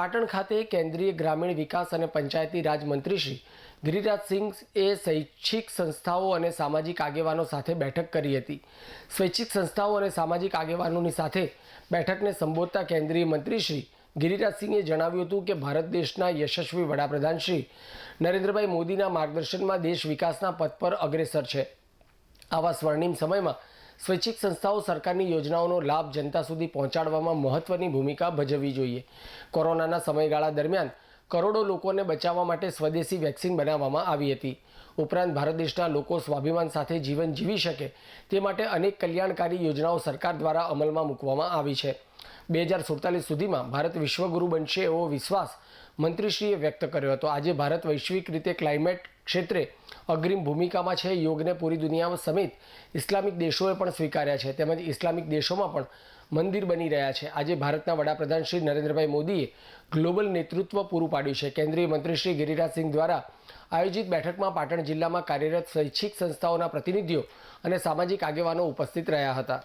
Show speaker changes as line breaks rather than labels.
પાટણ ખાતે કેન્દ્રીય ગ્રામીણ વિકાસ અને પંચાયતી રાજ મંત્રી શ્રી ગિરિરાજસિંહ એ શૈક્ષિક સંસ્થાઓ અને સામાજિક આગેવાનો સાથે બેઠક કરી હતી. સ્વૈચ્છિક સંસ્થાઓ અને સામાજિક આગેવાનોની સાથે બેઠકને સંબોધતા કેન્દ્રીય મંત્રી શ્રી ગિરિરાજસિંહે જણાવ્યું હતું કે ભારત દેશના યશસ્વી વડાપ્રધાન શ્રી નરેન્દ્રભાઈ મોદીના માર્ગદર્શનમાં દેશ વિકાસના પથ પર અગ્રેસર છે. આવા સ્વર્ણિમ સમયમાં સ્વૈચ્છિક સંસ્થાઓ સરકારની યોજનાઓનો લાભ જનતા સુધી પહોંચાડવામાં મહત્વની ભૂમિકા ભજવવી જોઈએ. કોરોનાના સમયગાળા દરમિયાન કરોડો લોકોને બચાવવા માટે સ્વદેશી વેક્સિન બનાવવામાં આવી હતી. ઉપરાંત ભારત દેશના લોકો સ્વાભિમાન સાથે જીવન જીવી શકે તે માટે અનેક કલ્યાણકારી યોજનાઓ સરકાર દ્વારા અમલમાં મૂકવામાં આવી છે. બે હજાર સુડતાલીસ સુધીમાં ભારત વિશ્વગુરુ બનશે એવો વિશ્વાસ મંત્રીશ્રીએ વ્યક્ત કર્યો હતો. આજે ભારત વૈશ્વિક રીતે ક્લાઇમેટ ક્ષેત્રે અગ્રિમ ભૂમિકામાં છે. યોગને પૂરી દુનિયા સમેત ઇસ્લામિક દેશોએ પણ સ્વીકાર્યા છે. તેમજ ઇસ્લામિક દેશોમાં પણ મંદિર બની રહ્યા છે. આજે ભારતના વડાપ્રધાન શ્રી નરેન્દ્રભાઈ મોદીએ ગ્લોબલ નેતૃત્વ પૂરું પાડ્યું છે. કેન્દ્રીય મંત્રી શ્રી ગિરિરાજસિંહ દ્વારા આયોજિત બેઠકમાં પાટણ જિલ્લામાં કાર્યરત શૈક્ષિક સંસ્થાઓના પ્રતિનિધિઓ અને સામાજિક આગેવાનો ઉપસ્થિત રહ્યા હતા.